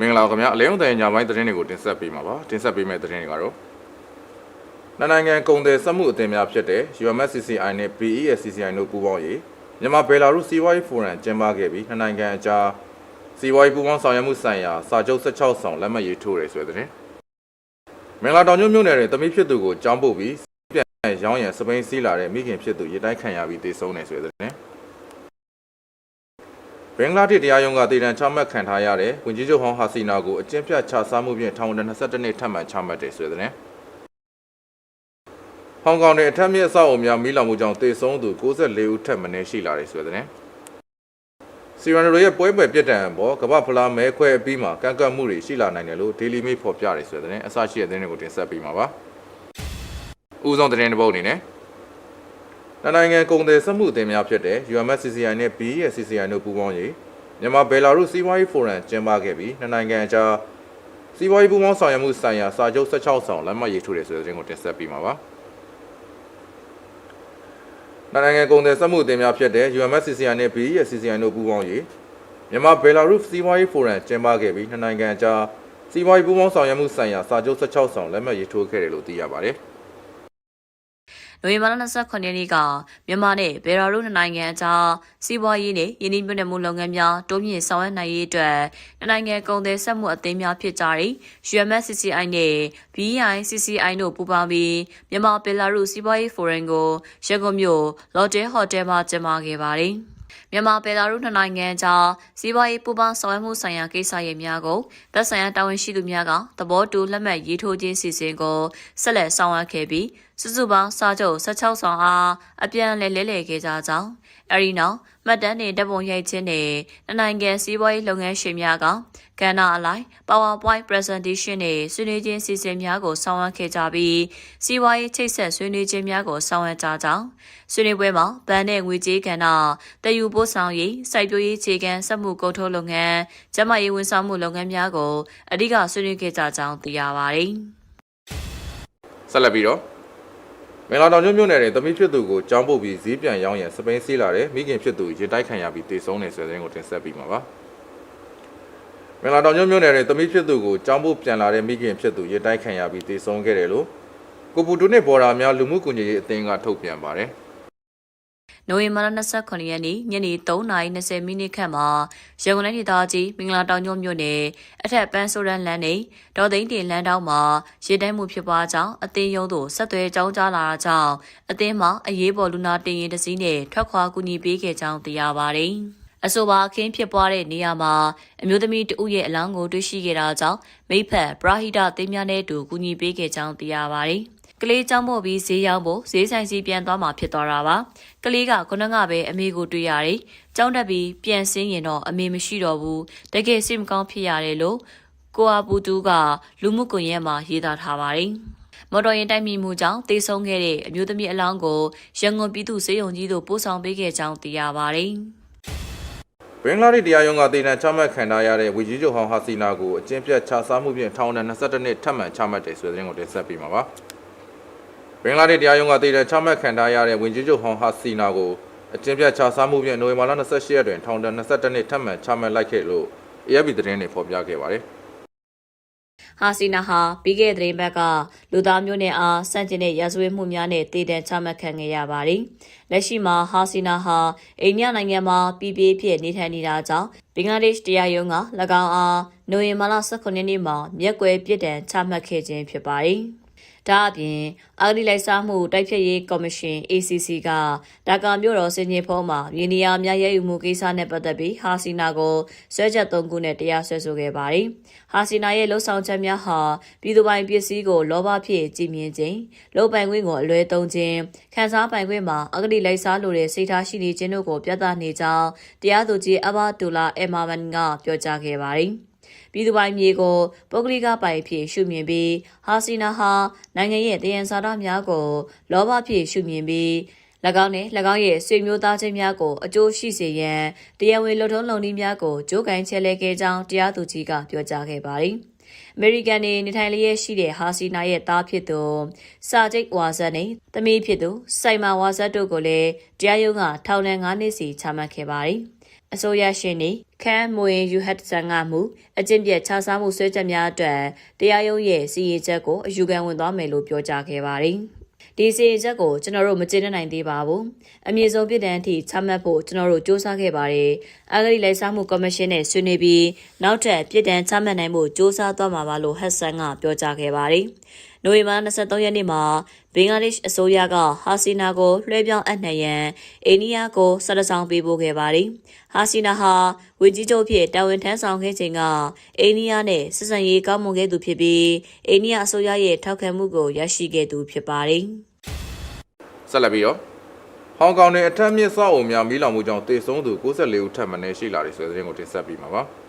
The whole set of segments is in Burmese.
မင်္ဂလာပါခင်ဗျာအလဲုံတိုင်ညာပိုင်းသတင်းတွေကိုတင်ဆက်ပေးမှာပါတင်ဆက်ပေးမယ့်သတင်းတွေကတော့နှစ်နိုင်ငံကုန်သည်စက်မှုအသင်းများဖြစ်တဲ့ UMSCCI နဲ့ PESCCI တို့ပူးပေါင်းရေးမြန်မာဘယ်လာရုစ်စီးပွားရေးဖိုရမ်ကျင်းပခဲ့ပြီးနှစ်နိုင်ငံအကြားစီးပွားရေးပူးပေါင်းဆောင်ရွက်မှုဆိုင်ရာစာချုပ်16ဆောင်လက်မှတ်ရေးထိုးတယ်ဆိုတဲ့သတင်းမင်္ဂလာတောင်ကျွန်းမြို့နယ်တွင်တမိဖြစ်သူကိုကြောင်းပုတ်ပြီးပြန်ရောင်းရန်စပိန်စီးလာတဲ့မိခင်ဖြစ်သူရတိုင်းခံရပြီးတေဆုံးတယ်ဆိုတဲ့သတင်း ဘင်္ဂလားဒေ့ရှ်တရားရုံးကတည်တံ့ချမှတ်ခံထားရတဲ့ဝင်ကြီးချုပ်ဟောင်းဟာစီနာကိုအကျဉ်းပြချစားမှုဖြင့်ထောင်ဒဏ်22နှစ်ထပ်မံချမှတ်တယ်ဆိုတဲ့တဲ့ဟောင်ကောင်တွင်အထက်မြင့်အဆောက်အအုံများမိလောင်မှုကြောင့်တေဆုံးသူ64ဦးထပ်မံရှိလာတယ်ဆိုတဲ့တဲ့စီရန်ရိုရဲ့ပွဲပွဲပြစ်ဒဏ်အပေါ်ကမ္ဘာဖလားမဲခွဲအပြီးမှာကန့်ကွက်မှုတွေရှိလာနိုင်တယ်လို့ Daily Mail ဖော်ပြတယ်ဆိုတဲ့တဲ့အစရှိတဲ့သတင်းတွေကိုတင်ဆက်ပေးမှာပါ။ဦးဆုံးသတင်းတစ်ပုဒ်အနေနဲ့ နှစ်နိုင်ငံကုန်သည်စက်မှုအသင်းများဖြစ်တဲ့ UMSCCI နဲ့ BESCCI တို့ပူးပေါင်းရေးမြန်မာဘယ်လာရုစ်စီးပွားရေးဖိုရမ်ကျင်းပခဲ့ပြီးနှစ်နိုင်ငံအကြားစီးပွားရေးပူးပေါင်းဆောင်ရွက်မှုဆိုင်ရာစာချုပ်16ဆောင်လက်မှတ်ရေးထိုးတယ်ဆိုတဲ့သတင်းကိုတင်ဆက်ပေးမှာပါနှစ်နိုင်ငံကုန်သည်စက်မှုအသင်းများဖြစ်တဲ့ UMSCCI နဲ့ BESCCI တို့ပူးပေါင်းရေးမြန်မာဘယ်လာရုစ်စီးပွားရေးဖိုရမ်ကျင်းပခဲ့ပြီးနှစ်နိုင်ငံအကြားစီးပွားရေးပူးပေါင်းဆောင်ရွက်မှုဆိုင်ရာစာချုပ်16ဆောင်လက်မှတ်ရေးထိုးခဲ့တယ်လို့သိရပါတယ် နိုဝင်ဘာလ29ရက်နေ့ကမြန်မာနဲ့ဘယ်လာရုစ်နိုင်ငံအကြားစီးပွားရေးနဲ့ယင်းနှိမ့်မြင့်မှုလုပ်ငန်းများတိုးမြင့်ဆောင်ရွက်နိုင်ရေးအတွက်နိုင်ငံကုန်သည်စက်မှုအသင်းများဖြစ်ကြတဲ့ UMSCCI နဲ့ BEICCI တို့ပူးပေါင်းပြီးမြန်မာဘယ်လာရုစ်စီးပွားရေးဖိုရမ်ကိုရန်ကုန်မြို့လော်တဲဟိုတယ်မှာကျင်းပခဲ့ပါတယ်။မြန်မာဘယ်လာရုစ်နိုင်ငံကြားစီးပွားရေးပူးပေါင်းဆောင်ရွက်မှုဆိုင်ရာကိစ္စရပ်များကိုသက်ဆိုင်ရာတာဝန်ရှိသူများကသဘောတူလက်မှတ်ရေးထိုးခြင်းစီစဉ်ကိုဆက်လက်ဆောင်ရွက်ခဲ့ပြီး စုစုပေါင်းစာချုပ်16ဆောင်အားအပြန်အလှန်လဲလှယ်ခဲ့ကြကြောင်းအဲဒီနောက်မှတ်တမ်းတွေတပ်ပုံရိုက်ခြင်းနဲ့နိုင်ငံစီးပွားရေးလုပ်ငန်းရှင်များကကဏ္ဍအလိုက် PowerPoint presentation နဲ့ဆွေးနွေးခြင်းစီစဉ်များကိုဆောင်ရွက်ခဲ့ကြပြီးစီးပွားရေးချိတ်ဆက်ဆွေးနွေးခြင်းများကိုဆောင်ရွက်ကြကြောင်းဆွေးနွေးပွဲမှာဗန်နဲ့ငွေကြေးကဏ္ဍတည်ယူပို့ဆောင်ရေးစိုက်ပျိုးရေးခြေခံစက်မှုကုန်ထုတ်လုပ်ငန်းကျန်းမာရေးဝန်ဆောင်မှုလုပ်ငန်းများကိုအဓိကဆွေးနွေးခဲ့ကြကြောင်းသိရပါတယ်။ဆက်လက်ပြီးတော့ မင်္ဂလာတောင်ကျွန်းမြို့နယ်တွင်တမိဖြစ်သူကိုကြောင်းပုတ်ပြီးဈေးပြန်ရောင်းရန်စပိန်စီးလာတဲ့မိခင်ဖြစ်သူရင်တိုက်ခံရပြီးတေဆုံးတယ်ဆိုတဲ့သတင်းကိုတင်ဆက်ပေးမှာပါမင်္ဂလာတောင်ကျွန်းမြို့နယ်တွင်တမိဖြစ်သူကိုကြောင်းပုတ်ပြန်လာတဲ့မိခင်ဖြစ်သူရင်တိုက်ခံရပြီးတေဆုံးခဲ့တယ်လို့ကိုပူတူနှင့်ဘော်ဒါများလူမှုကွန်ရက်ရေးအသင်းကထုတ်ပြန်ပါတယ် နိုဝင်ဘာလ29ရက်နေ့ညနေ3:20မိနစ်ခန့်မှာရန်ကုန်တိုင်းဒေသကြီးမင်္ဂလာတောင်ကျွန်းမြို့နယ်အထက်ပန်းဆိုရန်လမ်းနေဒေါ်သိန်းတင်လမ်းတောင်းမှာရေတန်းမှုဖြစ်ပွားကြောင်းအသင်းရုံးသို့ဆက်သွယ်ကြောင်းကြားလာတာကြောင့်အသင်းမှာအရေးပေါ်လူနာတင်ရင်တစ်စီးနဲ့ထွက်ခွာကူညီပေးခဲ့ကြောင်းသိရပါတယ်။အဆိုပါအခင်းဖြစ်ပွားတဲ့နေရာမှာအမျိုးသမီးတဦးရဲ့အလောင်းကိုတွေ့ရှိခဲ့တာကြောင့်မိဖက်ပရာဟိတသင်းများနဲ့အတူကူညီပေးခဲ့ကြောင်းသိရပါတယ်။ ကလေးចောင်းမို့ပြီးဈေးရောင်းဖို့ဈေးဆိုင်စီပြန်သွားမှာဖြစ်သွားတာပါကလေးကခုနကပဲအမေကိုတွေ့ရတယ်ចောင်းတက်ပြီးပြန်ဆင်းရင်တော့အမေမရှိတော့ဘူးတကယ်စိတ်မကောင်းဖြစ်ရတယ်လို့ကိုအာပူတူကလူမှုကွန်ရက်မှာရေးသားထားပါတယ်မော်တော်ယာဉ်တိုက်မိမှုကြောင့်တေဆုံးခဲ့တဲ့အမျိုးသမီးအလောင်းကိုရန်ကုန်ပြည်သူ့စေယုံကြီးသို့ပို့ဆောင်ပေးခဲ့ကြောင်းသိရပါတယ်ဘင်္ဂလားဒေ့ရှ်တရားရုံးကတည်တံ့ချမှတ်ခံထားရတဲ့ဝီကြီးချုပ်ဟောင်းဟာစီနာကိုအကျဉ်းပြတ်ချစားမှုဖြင့်ထောင်ဒဏ်22နှစ်ထပ်မံချမှတ်တယ်ဆိုတဲ့သတင်းကိုတင်ဆက်ပေးမှာပါ ဘင်္ဂလားဒေ့ရှ်တရားရုံးကတည်တံ့ချမှတ်ခံထားရတဲ့ဝီကြီးချုပ်ဟောင်းဟာစီနာကိုအကျဉ်းပြတ်ချစားမှုဖြင့်နိုဝင်ဘာလ28ရက်တွင်ထောင်ဒဏ်22နှစ်ထပ်မံချမှတ်လိုက်ခဲ့လို့ AFP သတင်းတွေဖော်ပြခဲ့ပါတယ်ဟာစီနာဟာပြီးခဲ့တဲ့သတင်းဘက်ကလူသားမျိုးနွယ်အားစန့်ကျင်တဲ့ရာဇဝတ်မှုများနဲ့တည်တံ့ချမှတ်ခံခဲ့ရပါတယ်။လက်ရှိမှာဟာစီနာဟာအိန္ဒိယနိုင်ငံမှာပြည်ပြည့်ဖြစ်နေထိုင်နေတာကြောင့်ဘင်္ဂလားဒေ့ရှ်တရားရုံးက၎င်းအားနိုဝင်ဘာလ18ရက်နေ့မှာမျက်ကွယ်ပြစ်ဒဏ်ချမှတ်ခဲ့ခြင်းဖြစ်ပါတယ်။ ဒါအပြင်အာဂတိလိုက်စားမှုတိုက်ဖြတ်ရေးကော်မရှင် ACC ကဒါကာမြို့တော်စင်ကြီးဖုံးမှာမြေနေရာများရယူမှုကိစ္စနဲ့ပတ်သက်ပြီးဟာစီနာကိုဆွဲချက်၃ခုနဲ့တရားစွဲဆိုခဲ့ပါတယ်။ဟာစီနာရဲ့လှုပ်ဆောင်ချက်များဟာပြည်သူပိုင်ပစ္စည်းကိုလောဘဖြင့်ကြည်မြင်ခြင်း၊လုံပိုင်ခွင့်ကိုအလွဲသုံးခြင်း၊ခန်းစားပိုင်ခွင့်မှာအာဂတိလိုက်စားလိုတဲ့စိတ်ထားရှိနေခြင်းတို့ကိုပြသနေကြောင်းတရားသူကြီးအဘာဒူလာအမာဝန်ကပြောကြားခဲ့ပါတယ်။ ပြည်သူပိုင်မြေကိုပုဂ္ဂလိကပိုင်ဖြစ်ရှုမြင်ပြီးဟာစီနာဟာနိုင်ငံရဲ့တယံဇာတများကိုလောဘဖြစ်ရှုမြင်ပြီး၎င်းနဲ့၎င်းရဲ့ဆွေမျိုးသားချင်းများကိုအကျိုးရှိစေရန်တရားဝင်လုံထုံးလုံနည်းများကိုကြိုးကင်ချဲလဲခဲ့ကြောင်းတရားသူကြီးကပြောကြားခဲ့ပါတယ်။အမေရိကန်နေနေထိုင်လျက်ရှိတဲ့ဟာစီနာရဲ့သားဖြစ်သူစာဂျိတ်ဝါဇတ်နဲ့သမီးဖြစ်သူစိုင်မာဝါဇတ်တို့ကိုလည်းတရားရုံးကထောင်ဒဏ်9နှစ်စီချမှတ်ခဲ့ပါတယ်။ အစိုးရရှင်နေခန်းမွေယူဟတ်ဆန်ကမှုအကျင့်ပြတ်ခြားစားမှုဆွဲချက်များအတွက်တရားရုံးရဲ့စီရင်ချက်ကိုအယူခံဝင်သွားမယ်လို့ပြောကြားခဲ့ပါတယ်။ဒီစီရင်ချက်ကိုကျွန်တော်တို့မကျေနပ်နိုင်သေးပါဘူး။အမြင့်ဆုံးပြည်တန်းအထိချမှတ်ဖို့ကျွန်တော်တို့စ조사ခဲ့ပါတယ်။အဂရိလိုက်စားမှုကော်မရှင်နဲ့ဆွေးနွေးပြီးနောက်ထပ်ပြည်တန်းချမှတ်နိုင်မှုစ조사သွားမှာပါလို့ဟတ်ဆန်ကပြောကြားခဲ့ပါတယ်။ နိုဝင်ဘာ23ရက်နေ့မှာဘင်္ဂလားဒေ့ရှ်အစိုးရကဟာစီနာကိုလွှဲပြောင်းအပ်နှံရန်အိန္ဒိယကိုဆက်လက်ဆောင်ပေးပို့ခဲ့ပါတယ်။ဟာစီနာဟာဝေကြီးချုပ်ဖြစ်တာဝန်ထမ်းဆောင်ခဲ့ချိန်ကအိန္ဒိယနဲ့ဆက်ဆံရေးကောင်းမွန်ခဲ့သူဖြစ်ပြီးအိန္ဒိယအစိုးရရဲ့ထောက်ခံမှုကိုရရှိခဲ့သူဖြစ်ပါတယ်။ဆက်လက်ပြီးတော့ဟောင်ကောင်တွင်အထက်မြင့်စောက်အုံများမီးလောင်မှုကြောင့်တေဆုံးသူ64ဦးထပ်မံနေရှိလာတယ်ဆိုတဲ့သတင်းကိုတင်ဆက်ပေးမှာပါ။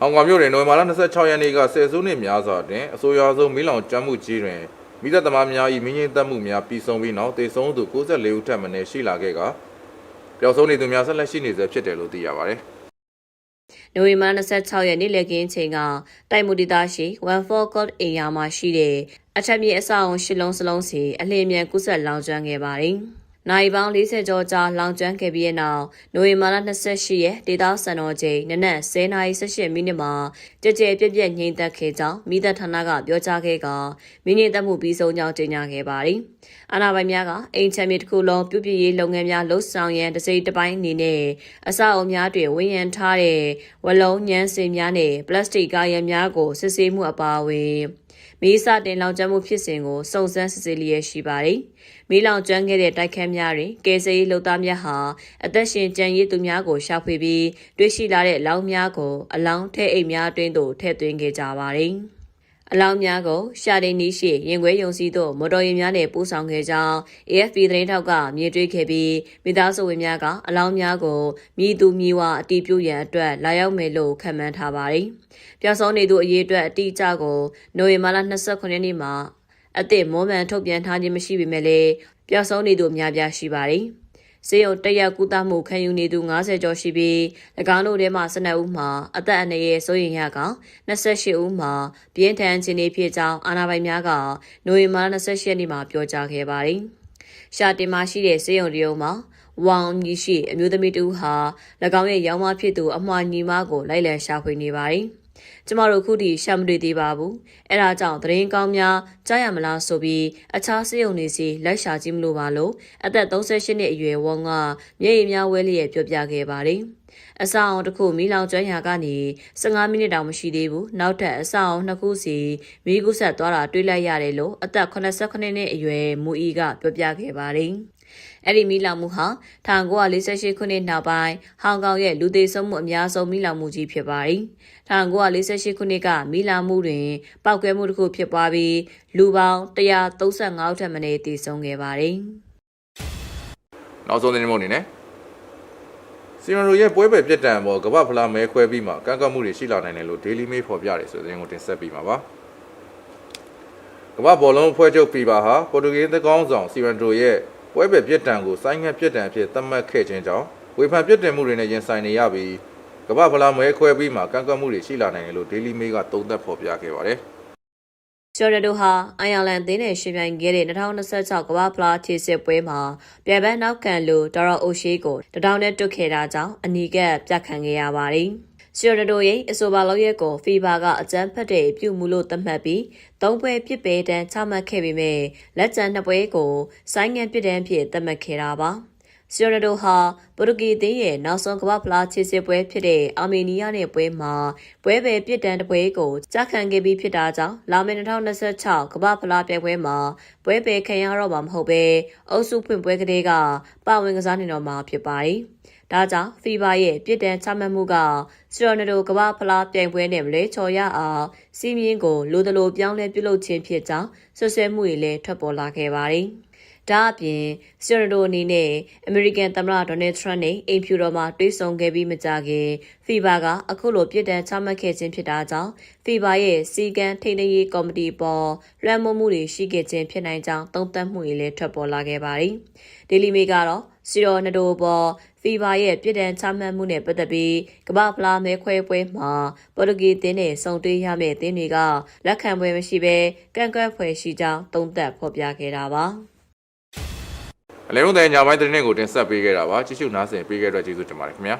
ဟောင်ကောင်မြို့တွင်နိုဝင်ဘာလ26ရက်နေ့ကဆယ်စုနှစ်များစွာတွင်အဆိုးရွားဆုံးမီးလောင်ကျွမ်းမှုကြီးတွင်မိသက်သမားများ၏မင်းငိမ့်သက်မှုများပြီးဆုံးပြီးနောက်တေဆုံးသူ64ဦးထပ်မံနေရှိလာခဲ့ကပျောက်ဆုံးနေသူများဆက်လက်ရှိနေဆဲဖြစ်တယ်လို့သိရပါတယ်။နိုဝင်ဘာ26ရက်နေ့လည်ခင်းချိန်ကတိုက်မှုဒေသရှိ14 Court area မှာရှိတဲ့အထက်မြေအဆောက်အုံရှစ်လုံးစလုံးစီအလင်းမြန်ကုဆက်လောင်ကျွမ်းခဲ့ပါတယ်။ နိုင်ပေါင်း40ကျော်ကြာလောင်ကျွမ်းခဲ့ပြီးတဲ့နောက်နိုဝင်ဘာလ28ရက်ဒေသစံတော်ချိန်နနက်10:18မိနစ်မှာကြကြဲပြက်ပြက်ငြိမ်သက်ခဲ့ကြောင်းမိသက်ဌာနကပြောကြားခဲ့ကမိငိမ့်သက်မှုပြီးဆုံးကြောင်းကြေညာခဲ့ပါတယ်။အာဏာပိုင်များကအိမ်ချမ်းမြေတစ်ခုလုံးပြုပြည့်ရေးလုပ်ငန်းများလှုပ်ဆောင်ရန်တစ်စိတ်တစ်ပိုင်းအနေနဲ့အဆောက်အုံများတွင်ဝန်းရံထားတဲ့ဝလုံးညမ်းစင်များနဲ့ပလတ်စတစ်ကားရံများကိုစစ်ဆေးမှုအပါအဝင် မီးစတင်လောင်ကျွမ်းမှုဖြစ်စဉ်ကိုစုံစမ်းစစ်ဆေးလျက်ရှိပါတယ်။မီးလောင်ကျွမ်းခဲ့တဲ့တိုက်ခန်းများတွင်ကယ်ဆယ်ရေးလုပ်သားများဟာအသက်ရှင်ကျန်ရည်သူများကိုရှာဖွေပြီးတွေ့ရှိလာတဲ့အလောင်းများကိုအလောင်းထဲအိမ်များအတွင်းသို့ထည့်သွင်းခဲ့ကြပါတယ်။ အလောင်းများကိုရှာဒိန်နီးရှိရင်ခွဲယုံစည်းသို့မော်တော်ယာဉ်များနဲ့ပို့ဆောင်ခဲ့ကြောင်း AFP သတင်းထောက်ကမြင်တွေ့ခဲ့ပြီးမိသားစုဝင်များကအလောင်းများကိုမြည်သူမြည်ဝအတီးပြုတ်ရန်အတွက်လာရောက်မယ်လို့ခန့်မှန်းထားပါတယ်။ပြောင်းဆုံးနေသူအရေးအတွက်အတိအကျကိုနိုဝင်ဘာလ29ရက်နေ့မှာအသစ်မွမ်းမံထုတ်ပြန်ထားခြင်းမရှိပေမဲ့လည်းပျောက်ဆုံးနေသူအများပြားရှိပါတယ်။ စေယုံတက်ရက်ကူတာမှုခံယူနေသူ90ကျော်ရှိပြီး၎င်းတို့ထဲမှ12ဦးမှာအသက်အန္တရာယ်စိုးရိမ်ရက28ဦးမှာပြင်းထန်ခြင်းတွေဖြစ်ကြောင်းအာဏာပိုင်များကနိုဝင်ဘာ28ရက်နေ့မှာပြောကြားခဲ့ပါတယ်။ရှာတင်မှရှိတဲ့စေယုံတရုံမှာဝေါင်မြရှိအမျိုးသမီးတူဟာ၎င်းရဲ့ရောင်းမဖြစ်သူအမွှာညီမကိုလိုက်လံရှာဖွေနေပါတယ်။ ကျမတို့ခုထိရှာမတွေ့သေးပါဘူး။အဲဒါကြောင့်သတင်းကောင်းများကြားရမလားဆိုပြီးအခြားစေယုံနေစီလိုက်ရှာကြည့်မလို့ပါလို့အသက်38နှစ်အရွယ်ဝေါင်ကမျက်ရည်များဝဲလျက်ပြောပြခဲ့ပါတယ်။အဆောင်တစ်ခုမီလောင်ကျွမ်းရာကနေ15မိနစ်တောင်မရှိသေးဘူး။နောက်ထပ်အဆောင်နှစ်ခုစီမီးကူးဆက်သွားတာတွေ့လိုက်ရတယ်လို့အသက်89နှစ်အရွယ်မူအီကပြောပြခဲ့ပါတယ်။ အဲ့ဒီမီးလောင်မှုဟာ1948ခုနှစ်နောက်ပိုင်းဟောင်ကောင်ရဲ့လူသေးဆုံးမှုအများဆုံးမီးလောင်မှုကြီးဖြစ်ပါတယ်။1948ခုနှစ်ကမီးလောင်မှုတွင်ပောက်ကွဲမှုတစ်ခုဖြစ်ပွားပြီးလူပေါင်း135ဦးထက်မနည်းသေဆုံးခဲ့ပါတယ်။နောက်ဆုံးသတင်းမုံအနေနဲ့စီမံတို့ရဲ့ပွဲပယ်ပြစ်ဒဏ်ပေါ်ကမ္ဘာဖလားမဲခွဲပြီးမှကန့်ကွက်မှုတွေရှိလာနိုင်တယ်လို့ Daily Mail ဖော်ပြတယ်ဆိုတဲ့သတင်းကိုတင်ဆက်ပေးမှာပါကမ္ဘာဘောလုံးဖွဲ့ချုပ် FIBA ဟာပေါ်တူဂီသကောင်းဆောင်စီမံတို့ရဲ့ ပွဲပယ်ပြစ်ဒဏ်ကိုဆိုင်းငံ့ပြစ်ဒဏ်အဖြစ်သတ်မှတ်ခဲ့ခြင်းကြောင့်ဝေဖန်ပြစ်တင်မှုတွေနဲ့ရင်ဆိုင်နေရပြီးကမ္ဘာဖလားမဲခွဲပြီးမှကန့်ကွက်မှုတွေရှိလာနိုင်တယ်လို့ Daily Mail ကသုံးသပ်ဖော်ပြခဲ့ပါတယ်ဂျော်ဒန်တို့ဟာအိုင်ယာလန်သင်းနဲ့ရှင်ပြိုင်ခဲ့တဲ့2026ကမ္ဘာဖလားခြေစစ်ပွဲမှာပြိုင်ပန်းနောက်ခံလူဒေါ်ရအိုရှိကိုတထောင်နဲ့တွတ်ခဲ့တာကြောင့်အနီးကပ်ပြတ်ခံခဲ့ရပါတယ်။ ဂျော်ဒန်တို့ရဲ့အဆိုပါလောက်ရက်ကိုဖီဘာကအကြမ်းဖက်တဲ့ပြုမှုလို့သတ်မှတ်ပြီးသုံးပွဲပြစ်ပယ်တန်းချမှတ်ခဲ့ပေမဲ့လက်ကျန်နှစ်ပွဲကိုဆိုင်းငံပြစ်ဒဏ်ဖြင့်သတ်မှတ်ခဲ့တာပါ။ ဆီယိုရဒိုဟာပိုတူဂီသင်းရဲ့နောက်ဆုံးကမ္ဘာဖလားခြေစစ်ပွဲဖြစ်တဲ့အာမေနီးယားနဲ့ပွဲမှာပွဲပဲပြစ်ဒဏ်တပွဲကိုကြားခံခဲ့ပြီးဖြစ်တာကြောင့်လာမယ့်2026ကမ္ဘာဖလားပြိုင်ပွဲမှာပွဲပဲခံရတော့မှာမဟုတ်ပဲအုပ်စုဖွင့်ပွဲကလေးကပါဝင်ကစားနေတော့မှာဖြစ်ပါတယ်။ဒါကြောင့်ဖီဘာရဲ့ပြစ်ဒဏ်ချမှတ်မှုကဆီရိုနယ်ဒိုကမ္ဘာဖလားပြိုင်ပွဲနဲ့မလဲချော်ရအောင်စီးမြင်းကိုလိုဒလိုပြောင်းလဲပြုလုပ်ခြင်းဖြစ်ကြောင်းဆွဆွဲမှုတွေလည်းထွက်ပေါ်လာခဲ့ပါတယ်။ ဒါအပြင်ဆီယရိုအနေနဲ့အမေရိကန်သမ္မတဒေါ်နယ်ထရန့်နဲ့အိမ်ဖြူတော်မှာတွေ့ဆုံခဲ့ပြီးမကြခင်ဖီဘာကအခုလိုပြစ်ဒဏ်ချမှတ်ခဲ့ခြင်းဖြစ်တာကြောင့်ဖီဘာရဲ့စီကံထိန်းသိမ်းရေးကော်မတီပေါ်လွှမ်းမိုးမှုတွေရှိခဲ့ခြင်းဖြစ်နိုင်ကြောင်းသုံးသပ်မှုတွေလည်းထွက်ပေါ်လာခဲ့ပါတယ်။ဒေလီမေကတော့စီရောနဒိုပေါ်ဖီဘာရဲ့ပြည်ဒဏ်ချမှတ်မှုနဲ့ပတ်သက်ပြီးကမ္ဘာဖလားမဲခွဲပွဲမှာပေါ်တူဂီတင်းနဲ့စုံတွေ့ရမယ့်တင်းတွေကလက်ခံပွဲမရှိဘဲကန့်ကွက်ဖွယ်ရှိကြောင်းသုံးသပ်ဖော်ပြခဲ့တာပါ။ အလဲလုံးတဲ့ညပိုင်းသတင်းကိုတင်ဆက်ပေးခဲ့တာပါကြည့်ရှုနားဆင်ပေးခဲ့တဲ့အတွက်ကျေးဇူးတင်ပါတယ်ခင်ဗျာ